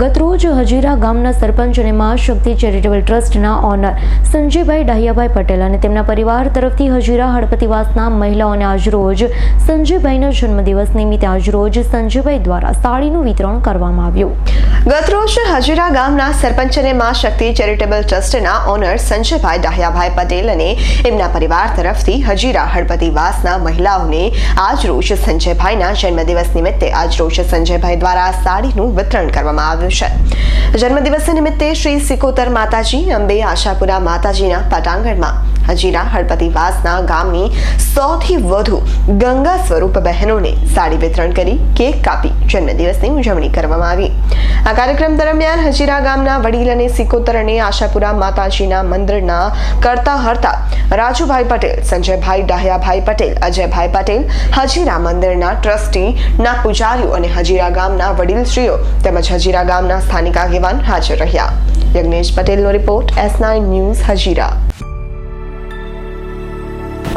ગતરોજ હજીરા ગામના સરપંચ અને મા શક્તિ ચેરિટેબલ ટ્રસ્ટના ઓનર સંજયભાઈ ડાહિયાભાઈ પટેલ અને તેમના પરિવાર તરફથી હજીરા હળપતિવાસના મહિલાઓને આજરોજ સંજયભાઈના જન્મદિવસ નિમિત્તે આજરોજ સંજયભાઈ દ્વારા સાડીનું વિતરણ કરવામાં આવ્યું. ગતરોજ હજીરા ગામના સરપંચ અને મા શક્તિ ચેરિટેબલ ટ્રસ્ટના ઓનર સંજયભાઈ ડાહ્યાભાઈ પટેલ અને એમના પરિવાર તરફથી હજીરા હળપતિવાસના મહિલાઓને આજ રોજ સંજયભાઈના જન્મદિવસ નિમિત્તે આજ રોજ સંજયભાઈ દ્વારા સાડીનું વિતરણ કરવામાં આવ્યું છે. જન્મદિવસ નિમિત્તે શ્રી સિકોતર માતાજી અંબે આશાપુરા માતાજીના પટાંગણમાં હજીરા હળપતિવાસના ગામની સૌથી વધુ ગંગા સ્વરૂપ બહેનોને સાડી વિતરણ કરી, કેક કાપી, જન્મદિવસની ઉજવણી કરવામાં આવી. આ કાર્યક્રમ દરમિયાન હજીરા ગામના વડીલ અને સિકોતર અને આશાપુરા માતાજીના મંદિરના કરતા હરતા રાજુભાઈ પટેલ, સંજયભાઈ ડાહ્યાભાઈ પટેલ, અજયભાઈ પટેલ, હજીરા મંદિરના ટ્રસ્ટી ના પૂજારીઓ અને હજીરા ગામના વડીલશ્રીઓ તેમજ હજીરા ગામના સ્થાનિક આગેવાન હાજર રહ્યા. યજ્ઞેશ પટેલનો report S nine news Hazira.